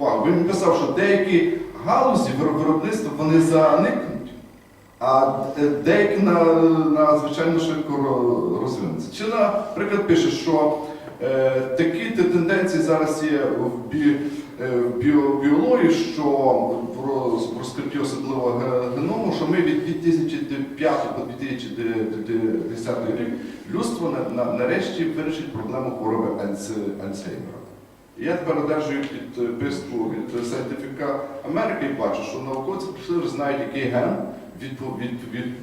увагу. Він писав, що деякі галузі виробництва вони заникнуть, а деякі на, надзвичайно швидко розвинуться. Чи, наприклад, пише, що е, такі тенденції зараз є в, бі, е, в біо, біології, що в роз- розкритті особливого геному, що ми від 2005 по 2010 рік людство на, на, нарешті вирішить проблему хвороби Альц- Альцгеймера. Я тепер одержую підписку від Scientific Америки і бачу, що науковці знають, який ген від,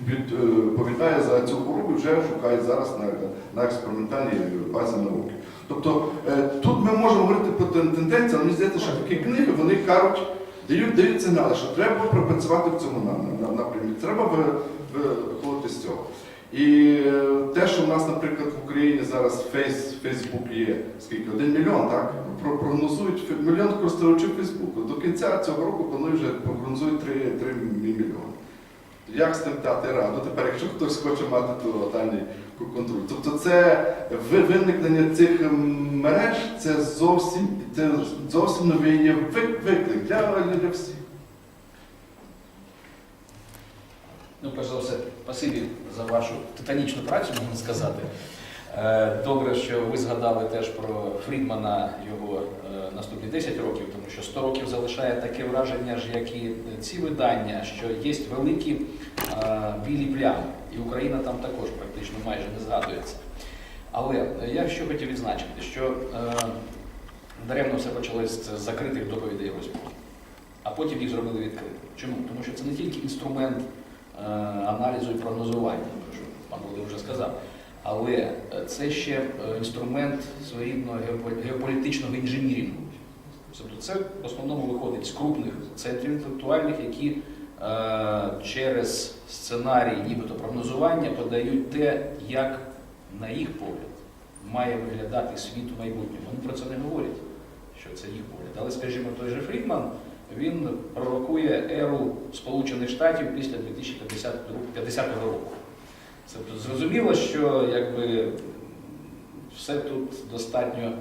відповідає за цю хворобу, і вже шукають зараз на, на експериментальній базі науки. Тобто е, тут ми можемо говорити про тен- тенденції, але мені здається, що такі книги вони кажуть, дають, дають сигнали, що треба пропрацювати в цьому на- на- напрямі, треба ви- ви- виходити з цього. І е, те, що в нас, наприклад, в Україні зараз фейс, Фейсбук є скільки? Один мільйон, так? Прогнозують мільйон користувачів Фейсбуку. До кінця цього року планують вже прогнозують 3, 3 мільйони. Як з тим дати раду? Тепер, якщо хтось хоче мати тотальний контроль. Тобто це ви- виникнення цих мереж це зовсім, це зовсім новий виклик для, для всіх. Ну, перш за все, спасибі за вашу титанічну працю, можна сказати. Е, Добре, що ви згадали теж про Фрідмана його е, наступні 10 років, тому що 100 років залишає таке враження ж, як і ці видання, що є великі е, білі плями, і Україна там також практично майже не згадується. Але я що хотів відзначити, що даремно все почалось з закритих доповідей розмов, а потім їх зробили відкритими. Чому? Тому що це не тільки інструмент аналізу і прогнозування, про що пан Володимир вже сказав. Але е, це ще е, інструмент своєрідного геополітичного інженірінгу. Тобто це в основному виходить з крупних центрів інтелектуальних, які е, через сценарій, нібито прогнозування, подають те, як, на їх погляд, має виглядати світ у майбутньому. Вони про це не говорять, що це їх погляд. Але, скажімо, той же Фрідман, він пророкує еру Сполучених Штатів після 2050 року. Це зрозуміло, що якби все тут достатньо,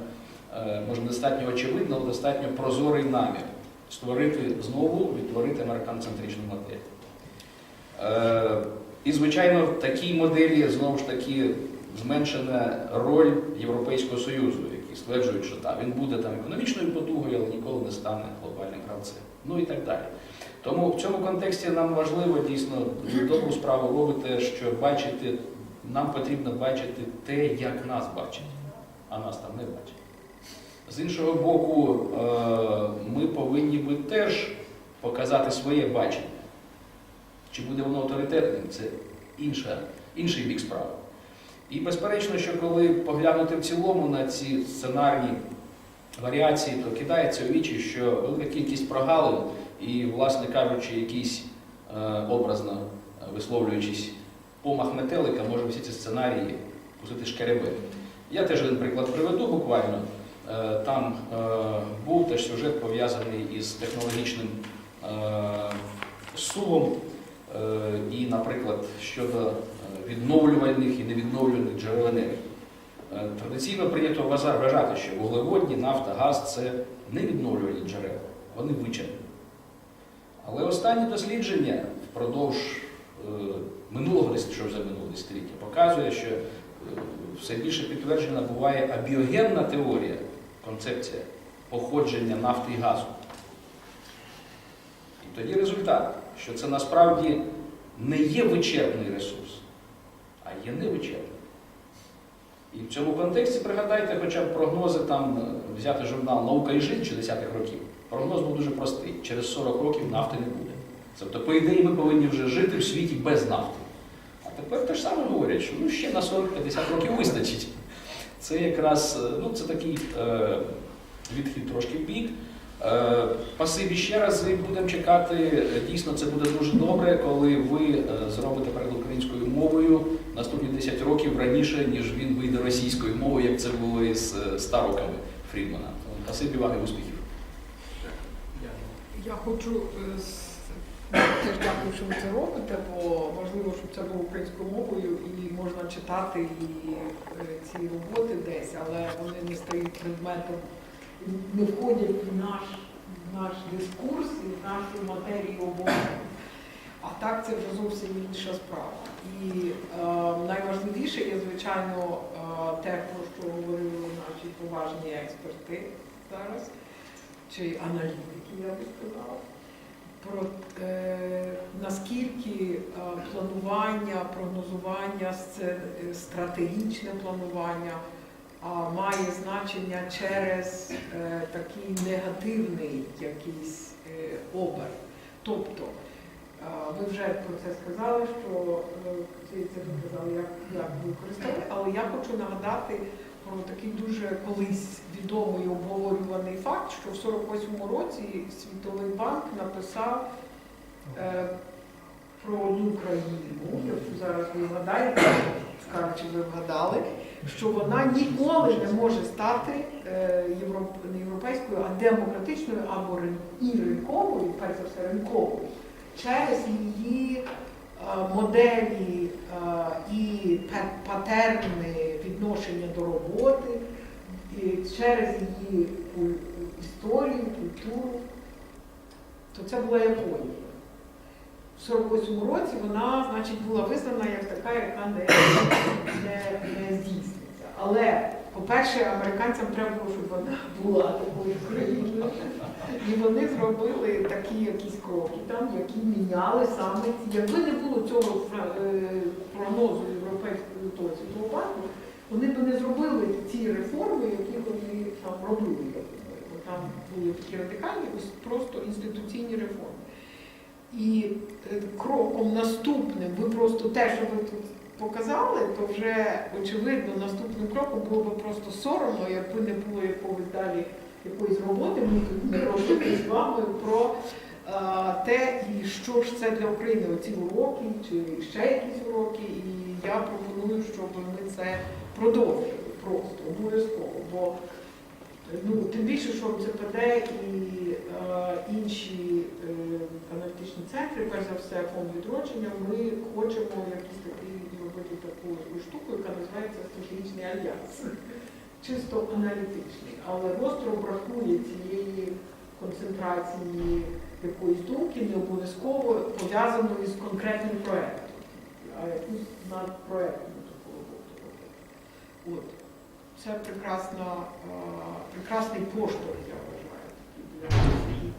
е, може достатньо очевидно, але достатньо прозорий намір створити знову, відтворити американцентричну модель. Е, І, звичайно, в такій моделі знову ж таки зменшена роль Європейського Союзу, стверджують, що так, він буде там економічною потугою, але ніколи не стане глобальним гравцем. Ну і так далі. Тому в цьому контексті нам важливо дійсно добру справу робите, що бачити, нам потрібно бачити те, як нас бачать, а нас там не бачать. З іншого боку, е, ми повинні би теж показати своє бачення. Чи буде воно авторитетним, це інша, інший бік справи. І безперечно, що коли поглянути в цілому на ці сценарні варіації, то кидається у вічі, що велика кількість прогалин і, власне кажучи, якийсь е, образно висловлюючись помах метелика, може всі ці сценарії пустити шкеребе. Я теж один приклад приведу буквально. Е, Там е, був теж сюжет пов'язаний із технологічним е, сувом. Е, І, наприклад, щодо е, відновлювальних і невідновлювальних джерел енергії. Е, Традиційно прийнято вважа- вважати, що вуглеводні, нафта, газ це невідновлювальні джерела, вони вичерпні. Але останні дослідження впродовж е, минулого що вже минулого десятиліття, показує, що е, все більше підтверджена буває абіогенна теорія, концепція походження нафти і газу. І тоді результат, що це насправді не є вичерпний ресурс, є невичерпний. І в цьому контексті пригадайте хоча б прогнози там е, взяти журнал Наука і життя 60-х років. Прогноз був дуже простий. Через 40 років нафти не буде. Тобто, по ідеї, ми повинні вже жити в світі без нафти. А тепер те ж саме говорять, що ну, ще на 40-50 років вистачить. Це якраз е, ну, це такий е, відхід трошки в бік. Е, Спасибі ще раз і будемо чекати. Дійсно, це буде дуже добре, коли ви е, зробите перед українською мовою наступні 10 років раніше, ніж він вийде російською мовою, як це було із е, староками Фрідмана. Спасибі вам і успіхів. Я хочу е, теж дякую, що ви це робите, бо важливо, щоб це було українською мовою і можна читати і е, ці роботи десь, але вони не стають предметом, не входять в наш наш дискурс і в нашій матерії обговорення. А так це вже зовсім інша справа. І е, найважливіше є, звичайно, е, те, про що говорили наші поважні експерти зараз, чи аналітики, я би сказала, про е, наскільки е, планування, прогнозування, е, стратегічне планування має значення через е, такий негативний якийсь е, оберт. Тобто, ви вже про це сказали, що це, ви як, як використали, але я хочу нагадати про такий дуже колись відомий обговорюваний факт, що в 48-му році Світовий банк написав е, про одну країну, яку зараз ви вгадаєте, скажу, ви вгадали, що вона ніколи не може стати е, європ- не європейською, а демократичною або рин- ринковою, перш за все ринковою, через її е, моделі е, і патерни відношення до роботи, через її історію, культуру, то це була Японія. В 48-му році вона, значить, була визнана як така, яка не, не, не здійсниться. Але, по-перше, американцям треба було, щоб вона була такою країною. І вони зробили такі якісь кроки там, які міняли саме ці. Якби не було цього е, прогнозу Європейського світового банку, вони б не зробили ці реформи, які вони там робили. Бо Там були такі радикальні, ось просто інституційні реформи. І е, кроком наступним, ви просто те, що ви тут показали, то вже очевидно наступним кроком було б просто соромно, якби не було якогось далі якоїсь роботи, ми тут не робити з вами про е, те, і що ж це для України, оці уроки, чи ще якісь уроки. І я пропоную, щоб ми це продовжили просто обов'язково. Бо Ну, тим більше, що ЦПД і е, інші е, аналітичні центри, перш за все, фонд відродження, ми хочемо такий зробити таку штуку, яка називається стратегічний альянс. Чисто аналітичний. Але гостро бракує цієї концентрації якоїсь думки, не обов'язково пов'язаної з конкретним проєктом, а якусь надпроєктну таку роботу. От. Це прекрасна, прекрасний поштовх, я вважаю.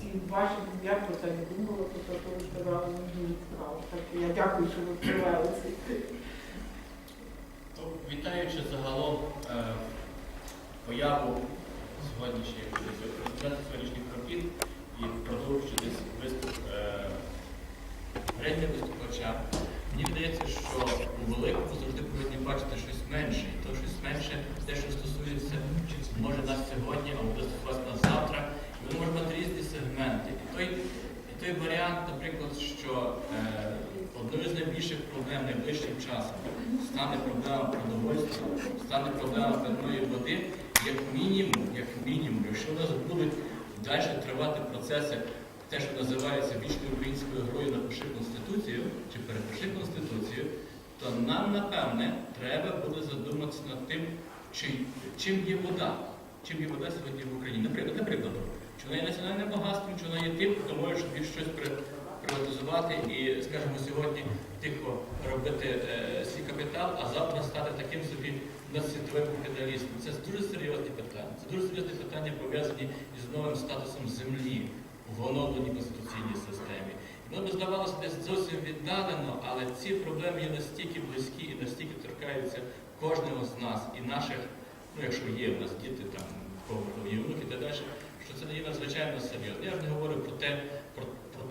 І ваші, я про це не думала, про те, що ви сказали, мені цікаво. Так я дякую, що ви привели це. Ну, Вітаючи загалом е, появу сьогоднішніх результатів сьогоднішніх робіт і продовжуючи десь виступ е, виступача, мені здається, що у великому завжди повинні бачити щось менше. І то щось менше, те, що стосується, може нас сьогодні, а буде стосуватися нас завтра. І воно може мати різні сегменти. І той, і той варіант, наприклад, що е, одною з найбільших проблем найближчим часом стане проблема продовольства, стане проблема питної води, як мінімум, як мінімум, якщо у нас будуть далі тривати процеси, те, що називається вічною українською грою напиши Конституцію чи перепиши Конституцію, то нам, напевне, треба буде задуматися над тим, чи, чим є вода. Чим є вода сьогодні в Україні? Наприклад, наприклад, чи вона є національним багатством, чи вона є тим, хто може собі щось при- приватизувати і, скажімо, сьогодні тихо робити е, свій капітал, а завтра стати таким собі надсвітовим капіталістом. Це дуже серйозні питання. Це дуже серйозні питання пов'язані із новим статусом землі в оновленій конституційній системі. Воно би здавалося десь зовсім віддалено, але ці проблеми є настільки близькі і настільки торкаються кожного з нас і наших, ну якщо є в нас діти, там кого є внуки і так далі, що це є надзвичайно серйозно. Я ж не говорю про те, про,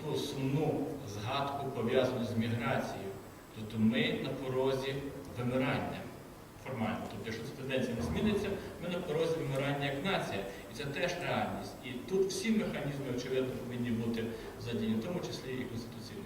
ту сумну згадку пов'язану з міграцією. Тобто ми на порозі вимирання формально. Тобто, якщо ця тенденція не зміниться, ми на порозі вимирання як нація. І це теж реальність. І тут всі механізми, очевидно, повинні бути задіяні, в тому числі і конституційний